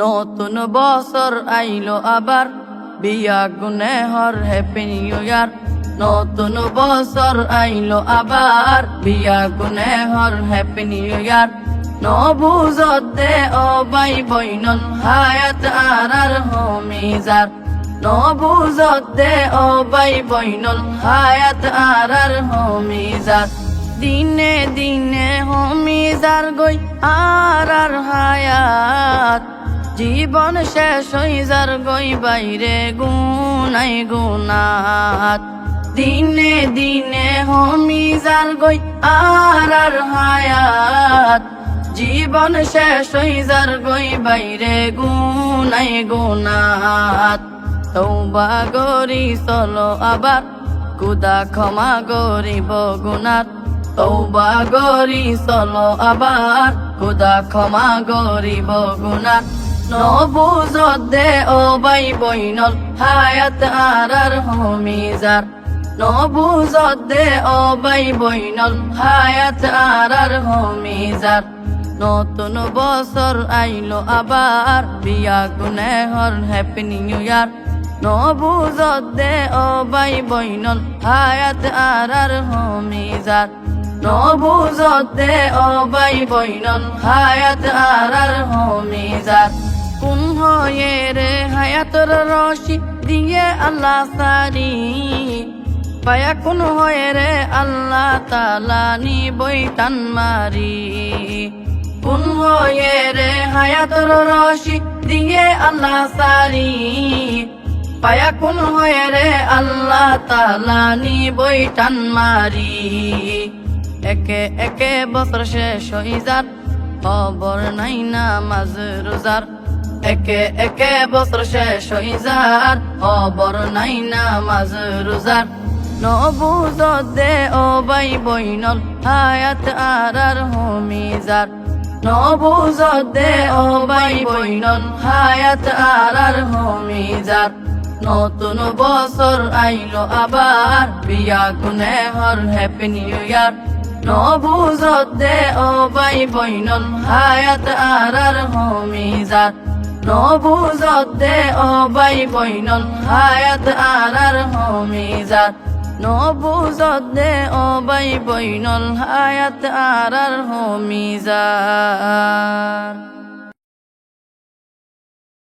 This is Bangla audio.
নতুন বছর আইলো আবার, বিয়া গুনে হর হ্যাপি নিউ ইয়ার নতুন বছর আইলো আবার, বিয়া গুনে হর হ্যাপি নিউ ইয়ার নবুজতে ও বাই বইনল হায়াত আর আর হোমিজার নবুজতে ও বাই বইনল হায়াত আর আর হোমিজার দিনে দিনে হোমিজার গই আর আর হায়াত। জীবন শেষ হই যার গই বাইরে গুনাই গুনাত দিনে দিনে হোমিজার গই আর আর হায়াত। জীবন শেষ হই যার গই বাইরে গুনাই গুনাত তৌবা গরি চলো আবার। কুদা ক্ষমা গরিব গুনাত তৌবা গরি চলো আবার। কুদা ক্ষমা গরিব গুনাত নবুজত দে ও বাই বইনল হায়াত আর আর হোমিজার নবুজত দে ও বাই বইনল হায়াত আর আর হোমিজার নতুন বছর আইলো আবার, বিয়া গুনে হর, হ্যাপি নিউ ইয়ার। নবুজত দে ও বাই বইনল হায়াত আর আর হোমিজার নবুজত দে ও বাই বইনল হায়াত আর আর হোমিজার কোন হয়ে রে হায়াতর রশি দিয়ে আল্লাহ সারি? পায়া কোন হয়ে রে আল্লাহ তালা নি বই টান মারি? কোন হয়ে রে হায়াতর রশি দিয়ে আল্লাহ সারি? পায়া কোন হয়ে রে আল্লাহ তালা নি বই টান মারি? একে একে বছর শেষ হই যার, খবর নাই না মাঝ রোজার। একে একে বছর শেষ হই যার, খবর নাই না মাঝ রোজার। নবুজ দে ও বাই বইনল, হায়াত আর আর হোমিজার নবুজ দে ও বাই বইনল, হায়াত আর আর হোমিজার নতুন বছর আইলো আবার, বিয়া গুনে হর হ্যাপি নিউ ইয়ার। নবুজত দে ও বাই বইনল, হায়াত আর আর হোমিজার নবুজত দে ও বাই বইনল হায়াত আর হমিজাত। নবুজত দে ও বাই বইনল হায়াত আর আর হোমিজার